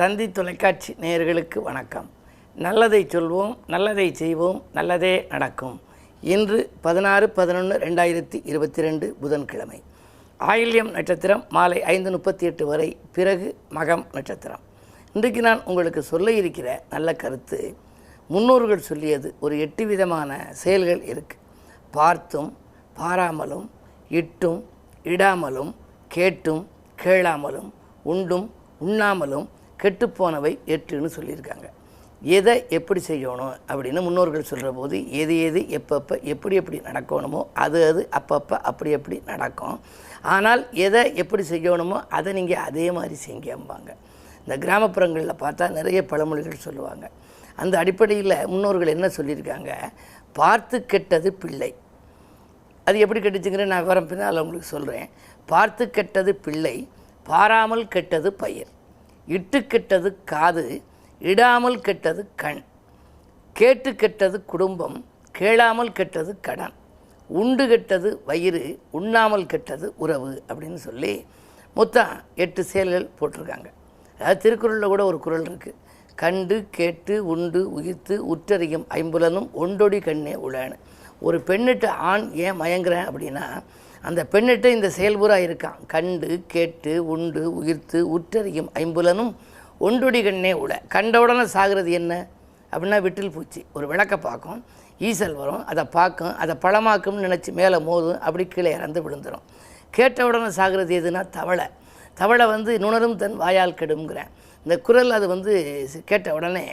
தந்தி தொலைக்காட்சி நேயர்களுக்கு வணக்கம். நல்லதை சொல்வோம் நல்லதை செய்வோம் நல்லதே நடக்கும். இன்று பதினாறு பதினொன்று ரெண்டாயிரத்தி இருபத்தி ரெண்டு புதன்கிழமை. ஆயில்யம் நட்சத்திரம் மாலை ஐந்து முப்பத்தி எட்டு வரை பிறகு மகம் நட்சத்திரம். இன்றைக்கு நான் உங்களுக்கு சொல்ல இருக்கிற நல்ல கருத்து முன்னோர்கள் சொல்லியது ஒரு எட்டு விதமான செயல்கள் இருக்குது பார்த்தும் பாராமலும் இட்டும் இடாமலும் கேட்டும் கேளாமலும் உண்டும் உண்ணாமலும் கெட்டுப்போனவை எட்டுன்னு சொல்லியிருக்காங்க. எதை எப்படி செய்யணும் அப்படின்னு முன்னோர்கள் சொல்கிற போது எது எது எப்பப்போ எப்படி எப்படி நடக்கணுமோ அது அது அப்பப்போ அப்படி எப்படி நடக்கும். ஆனால் எதை எப்படி செய்யணுமோ அதை நீங்கள் அதே மாதிரி செய்யம்பாங்க இந்த கிராமப்புறங்களில் பார்த்தா நிறைய பழமொழிகள் சொல்லுவாங்க. அந்த அடிப்படையில் முன்னோர்கள் என்ன சொல்லியிருக்காங்க? பார்த்து கெட்டது பிள்ளை. அது எப்படி கெட்டுச்சுங்கிற நான் விவரம் பின்னால் உங்களுக்கு சொல்கிறேன் பார்த்து கெட்டது பிள்ளை பாராமல் கெட்டது பயிர். இட்டு கெட்டது காது இடாமல் கெட்டது கண். கேட்டு கெட்டது குடும்பம் கேளாமல் கெட்டது கடன். உண்டு கெட்டது வயிறு உண்ணாமல் கெட்டது உறவு அப்படின்னு சொல்லி மொத்தம் எட்டு செயல்கள் போட்டிருக்காங்க. அதாவது திருக்குறளில் கூட ஒரு குறள் இருக்குது கண்டு கேட்டு உண்டு உயிர்த்து உற்றறியும் ஐம்புலனும் ஒண்டொடி கண்ணே உழான்னு ஒரு பெண்ணிட்ட ஆண் ஏன் மயங்குறேன் அப்படின்னா அந்த பெண்ணிட்ட இந்த செயல்புறா இருக்கான். கண்டு கேட்டு உண்டு உயிர்த்து உற்றறியும் ஐம்புலனும் ஒன்றுடி கண்ணே உள. கண்டவுடனே சாகிறது என்ன? அப்படின்னா விட்டில் பூச்சி. ஒரு விளக்க பார்க்கும். ஈசல் வரும். அதை பார்க்கும். அதை பழமாக்கும்னு நினச்சி மேலே மோதும். அப்படி கீழே இறந்து விழுந்துடும் கேட்ட உடனே சாகிறது எதுனா தவளை. தவளை வந்து நுணரும் தன் வாயால் கெடுங்கிறேன் இந்த குரல் அது வந்து கேட்ட உடனே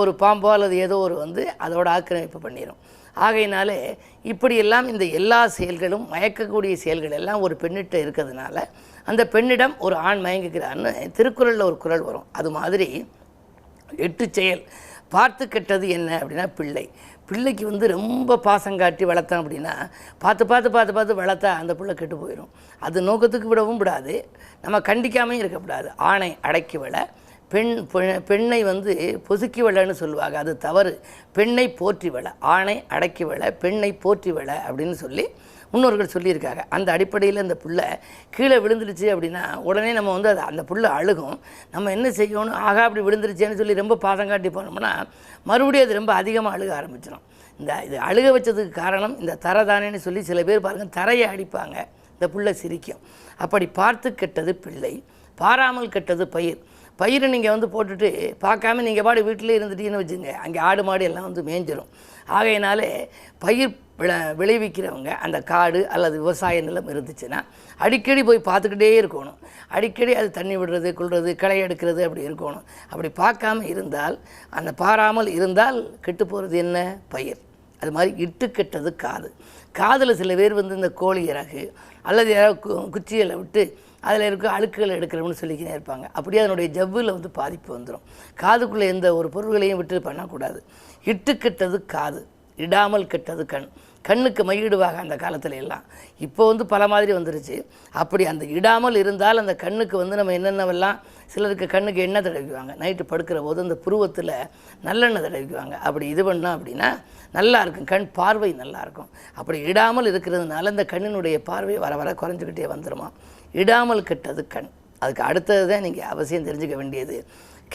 ஒரு பாம்போ அல்லது ஏதோ ஒரு வந்து அதோட ஆக்கிரமிப்பு பண்ணிடும் ஆகையினாலே இப்படியெல்லாம் இந்த எல்லா செயல்களும் மயக்கக்கூடிய செயல்கள் எல்லாம் ஒரு பெண்ணிட்ட இருக்கிறதுனால அந்த பெண்ணிடம் ஒரு ஆண் மயங்குகிறான்னு திருக்குறளில் ஒரு குரல் வரும். அது மாதிரி எட்டு செயல். பார்த்து கெட்டது என்ன அப்படின்னா பிள்ளை. பிள்ளைக்கு வந்து ரொம்ப பாசம் காட்டி வளர்த்தோம் அப்படின்னா பார்த்து பார்த்து பார்த்து பார்த்து வளர்த்தா அந்த பிள்ளை கெட்டு போயிடும் அது நோக்கத்துக்கு விடவும் விடாது. நம்ம கண்டிக்காமையும் இருக்கக்கூடாது ஆணை அடக்கி விட பெண் பெண்ணை வந்து பொசுக்கி விழன்னு சொல்லுவாங்க. அது தவறு. பெண்ணை போற்றி விழ ஆணை அடக்கி விழ பெண்ணை போற்றி விழ அப்படின்னு சொல்லி முன்னோர்கள் சொல்லியிருக்காங்க. அந்த அடிப்படையில் அந்த புள்ளை கீழே விழுந்துருச்சு அப்படின்னா உடனே நம்ம வந்து அது அந்த புள்ளை அழுகும். நம்ம என்ன செய்யணும்? ஆகா அப்படி விழுந்துருச்சேன்னு சொல்லி ரொம்ப பாதம் காட்டி போனோம்னா மறுபடியும் அது ரொம்ப அதிகமாக அழுக ஆரம்பிச்சிடும் இந்த இது அழுக வச்சதுக்கு காரணம் இந்த தரை தானேன்னு சொல்லி சில பேர் பாருங்கள் தரையை அடிப்பாங்க. இந்த புள்ளை சிரிக்கும். அப்படி பார்த்து கெட்டது பிள்ளை பாராமல் கெட்டது பயிர். பயிரை நீங்கள் வந்து போட்டுட்டு பார்க்காம நீங்கள் பாடு வீட்டிலே இருந்துட்டீங்கன்னு வச்சுங்க அங்கே ஆடு மாடு எல்லாம் வந்து மேஞ்சிடும் ஆகையினாலே பயிர் விளை விளைவிக்கிறவங்க அந்த காடு அல்லது விவசாய நிலம் இருந்துச்சுன்னா அடிக்கடி போய் பார்த்துக்கிட்டே இருக்கணும். அடிக்கடி அது தண்ணி விடுறது கொள்வது களை எடுக்கிறது அப்படி இருக்கணும். அப்படி பார்க்காம இருந்தால் அந்த பாராமல் இருந்தால் கெட்டு போகிறது என்ன? பயிர். அது மாதிரி இட்டு கெட்டது காது. காதில் சில பேர் வந்து இந்த கோழி இறகு அல்லது யாராவது கு- விட்டு அதில் இருக்க அழுக்குகளை எடுக்கிறோம்னு சொல்லிக்கினே இருப்பாங்க. அப்படியே அதனுடைய ஜவ்வில் வந்து பாதிப்பு வந்துடும் காதுக்குள்ளே எந்த ஒரு பொருள்களையும் விட்டு பண்ணக்கூடாது. இட்டு கெட்டது காது இடாமல் கெட்டது கண். கண்ணுக்கு மையிடுவாங்க அந்த காலத்தில் எல்லாம். இப்போ வந்து பல மாதிரி வந்துருச்சு. அப்படி அந்த இடாமல் இருந்தால் அந்த கண்ணுக்கு வந்து நம்ம என்னென்னவெல்லாம் சிலருக்கு கண்ணுக்கு எண்ணெய் தடவிக்குவாங்க. நைட்டு படுக்கிற போது அந்த புருவத்தில் நல்லெண்ணெய் தடவிக்குவாங்க. அப்படி இது பண்ணோம் அப்படின்னா நல்லா இருக்கும். கண் பார்வை நல்லாயிருக்கும் அப்படி இடாமல் இருக்கிறதுனால அந்த கண்ணினுடைய பார்வை வர வர குறைஞ்சிக்கிட்டே வந்துடுமா இடாமல் கெட்டது கண். அதுக்கு அடுத்தது தான் நீங்கள் அவசியம் தெரிஞ்சுக்க வேண்டியது.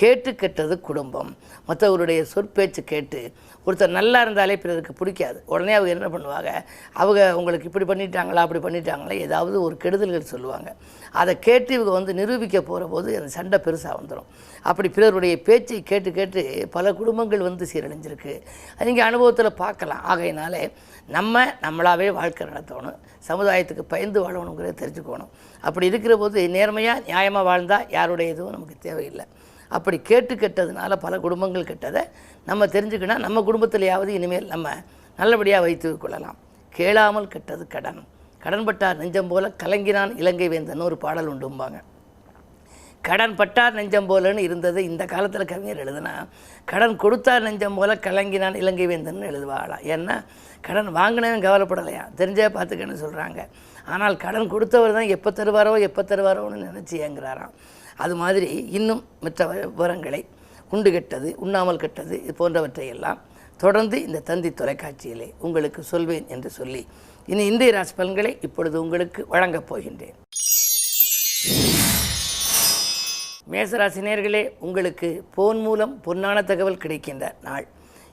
கேட்டு கெட்டது குடும்பம். மற்றவருடைய சொற்பேச்சு கேட்டு ஒருத்தர் நல்லா இருந்தாலே பிறருக்கு பிடிக்காது. உடனே அவங்க என்ன பண்ணுவாங்க? அவங்க உங்களுக்கு இப்படி பண்ணிட்டாங்களா அப்படி பண்ணிட்டாங்களா? ஏதாவது ஒரு கெடுதல்கள் சொல்லுவாங்க. அதை கேட்டு இவங்க வந்து நிரூபிக்க போகிற போது அந்த சண்டை பெருசாக வந்துடும் அப்படி பிறருடைய பேச்சை கேட்டு கேட்டு பல குடும்பங்கள் வந்து சீரழிஞ்சிருக்கு. நீங்கள் அனுபவத்தில் பார்க்கலாம். ஆகையினாலே நம்ம நம்மளாவே வாழ்க்கை நடத்தணும். சமுதாயத்துக்கு பயந்து வாழணுங்கிறத தெரிஞ்சுக்கணும். அப்படி இருக்கிற போது நேர்மையாக நியாயமாக வாழ்ந்தால் யாருடைய இதுவும் நமக்கு தேவையில்லை. அப்படி கேட்டு கெட்டதுனால பல குடும்பங்கள் கெட்டதை நம்ம தெரிஞ்சுக்கினா நம்ம குடும்பத்திலேயாவது இனிமேல் நம்ம நல்லபடியாக வைத்து கொள்ளலாம். கேளாமல் கெட்டது கடன். கடன்பட்டார் நெஞ்சம் போல கலங்கினான் இலங்கை வேந்தன் ஒரு பாடல் உண்டும்பாங்க. கடன் பட்டார் நெஞ்சம் போலன்னு இருந்தது இந்த காலத்தில் கவிஞர் எழுதுனா கடன் கொடுத்தார் நெஞ்சம் போல கலங்கினான் இலங்கை வேந்தன் எழுதுவாளாம் ஏன்னா கடன் வாங்கினவன் கவலைப்படலையா? தெரிஞ்சே பார்த்துக்கன்னு சொல்கிறாங்க ஆனால் கடன் கொடுத்தவர் தான் எப்போ தருவாரோ எப்போ தருவாரோன்னு நினச்சி ஏங்குறாராம். அது மாதிரி இன்னும் மற்ற விவரங்களை உண்டு கெட்டது உண்ணாமல் கெட்டது இது போன்றவற்றையெல்லாம் தொடர்ந்து இந்த தந்தி தொலைக்காட்சியிலே உங்களுக்கு சொல்வேன் என்று சொல்லி இனி இந்திய ராசி பலன்களை இப்பொழுது உங்களுக்கு வழங்கப் போகின்றேன். மேசராசி நேர்களே உங்களுக்கு போன் மூலம் பொன்னான தகவல் கிடைக்கின்ற நாள்.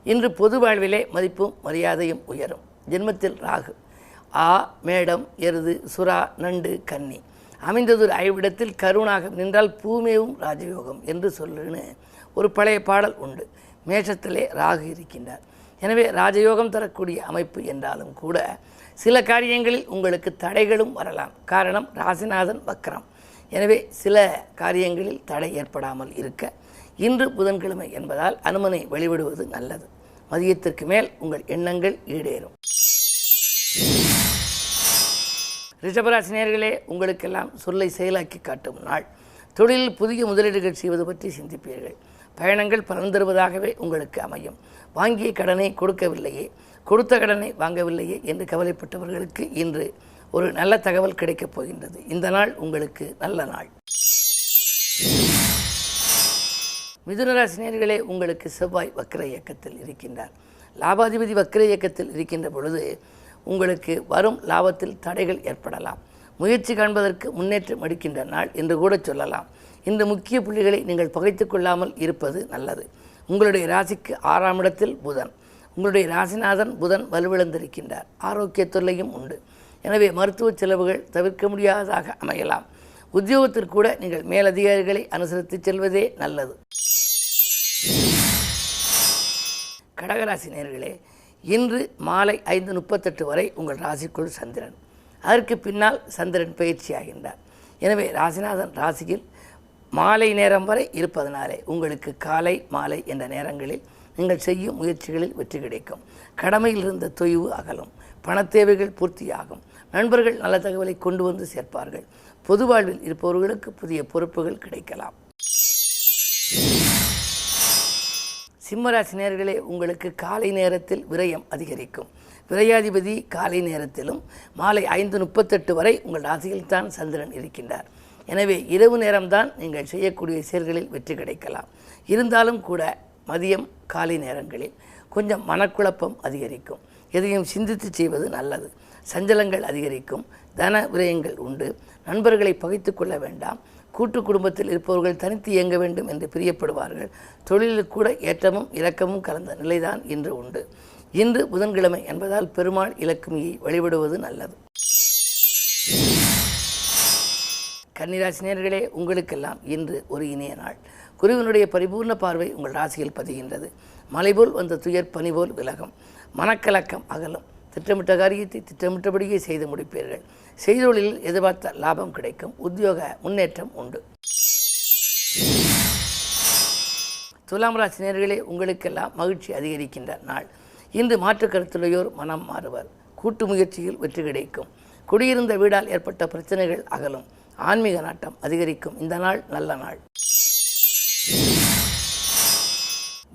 இன்று பொது வாழ்விலே மதிப்பும் மரியாதையும் உயரும். ஜென்மத்தில் ராகு. ஆ மேடம் எருது சுறா நண்டு கன்னி. அமைந்ததொரு ஐவிடத்தில் கருணாக நின்றால் பூமேவும் ராஜயோகம் என்று சொல்லுன்னு ஒரு பழைய பாடல் உண்டு. மேஷத்திலே ராகு இருக்கின்றார். எனவே ராஜயோகம் தரக்கூடிய அமைப்பு என்றாலும் கூட சில காரியங்களில் உங்களுக்கு தடைகளும் வரலாம். காரணம் ராசிநாதன் வக்ரம். எனவே சில காரியங்களில் தடை ஏற்படாமல் இருக்க இன்று புதன்கிழமை என்பதால் அனுமனை வழிபடுவது நல்லது. மதியத்திற்கு மேல் உங்கள் எண்ணங்கள் ஈடேறும். ரிஷபராசினியர்களே உங்களுக்கெல்லாம் சொல்லை செயலாக்கி காட்டும் நாள். தொழிலில் புதிய முதலீடுகள் செய்வது பற்றி சிந்திப்பீர்கள். பயணங்கள் பலன் தருவதாகவே உங்களுக்கு அமையும். வாங்கிய கடனை கொடுக்கவில்லையே கொடுத்த கடனை வாங்கவில்லையே என்று கவலைப்பட்டவர்களுக்கு இன்று ஒரு நல்ல தகவல் கிடைக்கப் போகின்றது. இந்த நாள் உங்களுக்கு நல்ல நாள். மிதுனராசினியர்களே உங்களுக்கு செவ்வாய் வக்கர இயக்கத்தில் இருக்கின்றார். லாபாதிபதி வக்கர இயக்கத்தில் இருக்கின்ற பொழுது உங்களுக்கு வரும் லாபத்தில் தடைகள் ஏற்படலாம். முயற்சி காண்பதற்கு முன்னேற்றம் அடிக்கின்ற நாள் என்று கூட சொல்லலாம். இந்த முக்கிய புள்ளிகளை நீங்கள் பகைத்து கொள்ளாமல் இருப்பது நல்லது. உங்களுடைய ராசிக்கு ஆறாம் இடத்தில் புதன். உங்களுடைய ராசிநாதன் புதன் வலுவிழந்திருக்கின்றார். ஆரோக்கிய தொல்லையும் உண்டு. எனவே மருத்துவ செலவுகள் தவிர்க்க முடியாததாக அமையலாம். உத்தியோகத்திற்கூட நீங்கள் மேலதிகாரிகளை அனுசரித்து செல்வதே நல்லது. கடகராசி நேர்களே இன்று மாலை ஐந்து முப்பத்தெட்டு வரை உங்கள் ராசிக்குள் சந்திரன். அதற்கு பின்னால் சந்திரன் பயிற்சியாகின்றார் எனவே ராசிநாதன் ராசியில் மாலை நேரம் வரை இருப்பதனாலே உங்களுக்கு காலை மாலை என்ற நேரங்களில் நீங்கள் செய்யும் முயற்சிகளில் வெற்றி கிடைக்கும். கடமையில் இருந்த தொய்வு அகலும். பணத்தேவைகள் பூர்த்தியாகும். நண்பர்கள் நல்ல தகவலை கொண்டு வந்து சேர்ப்பார்கள். பொது வாழ்வில் இருப்பவர்களுக்கு புதிய பொறுப்புகள் கிடைக்கலாம். சிம்மராசி நேர்களே உங்களுக்கு காலை நேரத்தில் விரயம் அதிகரிக்கும். விரையாதிபதி காலை நேரத்திலும் மாலை ஐந்து முப்பத்தெட்டு வரை உங்கள் ராசியில் தான் சந்திரன் இருக்கின்றார். எனவே இரவு நேரம்தான் நீங்கள் செய்யக்கூடிய செயல்களில் வெற்றி கிடைக்கலாம். இருந்தாலும் கூட மதியம் காலை நேரங்களில் கொஞ்சம் மனக்குழப்பம் அதிகரிக்கும். எதையும் சிந்தித்து செய்வது நல்லது. சஞ்சலங்கள் அதிகரிக்கும். தன விரயங்கள் உண்டு. நண்பர்களை பகைத்து கொள்ள வேண்டாம். கூட்டு குடும்பத்தில் இருப்பவர்கள் தனித்து இயங்க வேண்டும் என்று பிரியப்படுவார்கள். தொழிலில் கூட ஏற்றமும் இலக்கமும் கலந்த நிலைதான் இன்று உண்டு. இன்று புதன்கிழமை என்பதால் பெருமாள் இலக்குமியை வழிபடுவது நல்லது. கன்னிராசினியர்களே உங்களுக்கெல்லாம் இன்று ஒரு இனிய நாள். குருவினுடைய பரிபூர்ண பார்வை உங்கள் ராசியில் பதிகின்றது. மலைபோல் வந்த துயர் பனிபோல் விலகும். மனக்கலக்கம் அகலும். திட்டமிட்ட காரியத்தை திட்டமிட்டபடியே செய்து முடிப்பீர்கள். செய்தொழிலில் எதிர்பார்த்த லாபம் கிடைக்கும். உத்தியோக முன்னேற்றம் உண்டு. துலாம் ராசி நேர்களே உங்களுக்கெல்லாம் மகிழ்ச்சி அதிகரிக்கின்ற நாள். இன்று மாற்று கருத்துடையோர் மனம் மாறுவர். கூட்டு முயற்சியில் வெற்றி கிடைக்கும். குடியிருந்த வீடால் ஏற்பட்ட பிரச்சனைகள் அகலும். ஆன்மீக நாட்டம் அதிகரிக்கும். இந்த நாள் நல்ல நாள்.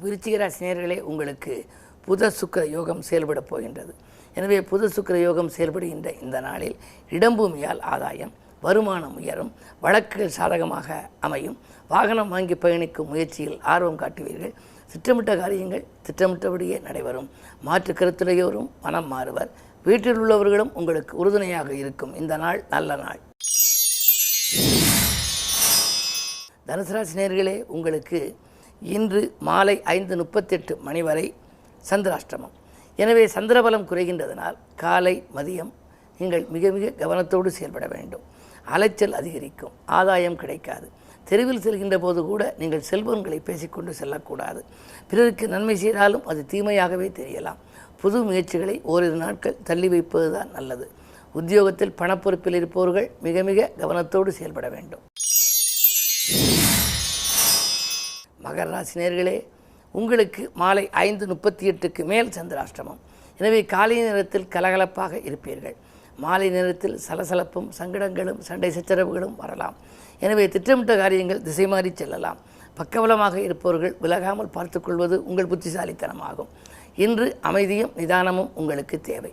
விருச்சிகராசி நேர்களே உங்களுக்கு புத சுக்கிர யோகம் செயல்படப் போகின்றது. எனவே புத சுக்கர யோகம் செயல்படுகின்ற இந்த நாளில் இடம்பூமியால் ஆதாயம் வருமானம் உயரும் வழக்குகள் சாதகமாக அமையும். வாகனம் வாங்கி பயணிக்கும் முயற்சியில் ஆர்வம் காட்டுவீர்கள். திட்டமிட்ட காரியங்கள் திட்டமிட்டபடியே நடைபெறும். மாற்று கருத்துடையோரும் மனம் மாறுவர். வீட்டில் உள்ளவர்களும் உங்களுக்கு உறுதுணையாக இருக்கும். இந்த நாள் நல்ல நாள். தனுசு உங்களுக்கு இன்று மாலை ஐந்து முப்பத்தெட்டு மணி வரை சந்திராஷ்டிரமம் எனவே சந்திரபலம் குறைகின்றதனால் காலை மதியம் நீங்கள் மிக மிக கவனத்தோடு செயல்பட வேண்டும். அலைச்சல் அதிகரிக்கும் ஆதாயம் கிடைக்காது. தெருவில் செல்கின்ற போது கூட நீங்கள் செல்வங்களை பேசிக்கொண்டு செல்லக்கூடாது. பிறருக்கு நன்மை செய்தாலும் அது தீமையாகவே தெரியலாம். புது முயற்சிகளை ஓரிரு நாட்கள் தள்ளி வைப்பது தான் நல்லது. உத்தியோகத்தில் பணப்பொறுப்பில் இருப்பவர்கள் மிக மிக கவனத்தோடு செயல்பட வேண்டும். மகர ராசினியர்களே உங்களுக்கு மாலை ஐந்து முப்பத்தி எட்டுக்கு மேல் சந்திராஷ்டமம். எனவே காலை நேரத்தில் கலகலப்பாக இருப்பீர்கள். மாலை நேரத்தில் சலசலப்பும் சங்கடங்களும் சண்டை சச்சரவுகளும் வரலாம். எனவே திட்டமிட்ட காரியங்கள் திசை மாறி செல்லலாம். பக்கபலமாக இருப்பவர்கள் விலகாமல் பார்த்துக்கொள்வது உங்கள் புத்திசாலித்தனமாகும். இன்று அமைதியும் நிதானமும் உங்களுக்கு தேவை.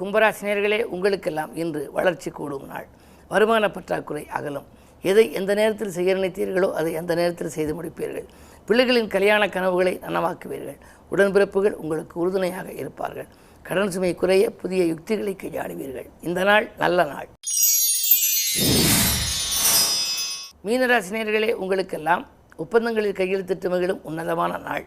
கும்பராசினியர்களே உங்களுக்கெல்லாம் இன்று வளர்ச்சி கூடும் நாள். வருமான பற்றாக்குறை அகலும். எதை எந்த நேரத்தில் செய்ய நினைத்தீர்களோ அதை எந்த நேரத்தில் செய்து முடிப்பீர்கள். பிள்ளைகளின் கல்யாண கனவுகளை நனவாக்குவீர்கள். உடன்பிறப்புகள் உங்களுக்கு உறுதுணையாக இருப்பார்கள். கடன் சுமை குறைய புதிய யுக்திகளை கையாளுவீர்கள். இந்த நாள் நல்ல நாள். மீனராசினியர்களே உங்களுக்கெல்லாம் ஒப்பந்தங்களில் கையெழுத்திட்டு மகிழும் உன்னதமான நாள்.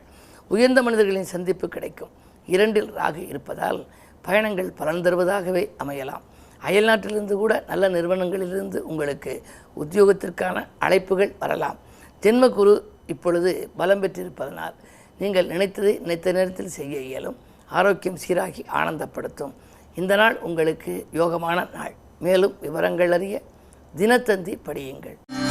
உயர்ந்த மனிதர்களின் சந்திப்பு கிடைக்கும். இரண்டில் ராகு இருப்பதால் பயணங்கள் பலன் தருவதாகவே அமையலாம். அயல்நாட்டிலிருந்து கூட நல்ல நிறுவனங்களிலிருந்து உங்களுக்கு உத்தியோகத்திற்கான அழைப்புகள் வரலாம். ஜென்மகுரு இப்பொழுது பலம் பெற்றிருப்பதனால் நீங்கள் நினைத்ததை நினைத்த நேரத்தில் செய்ய இயலும். ஆரோக்கியம் சீராகி ஆனந்தப்படுத்தும். இந்த நாள் உங்களுக்கு யோகமான நாள். மேலும் விவரங்கள் அறிய தினத்தந்தி படியுங்கள்.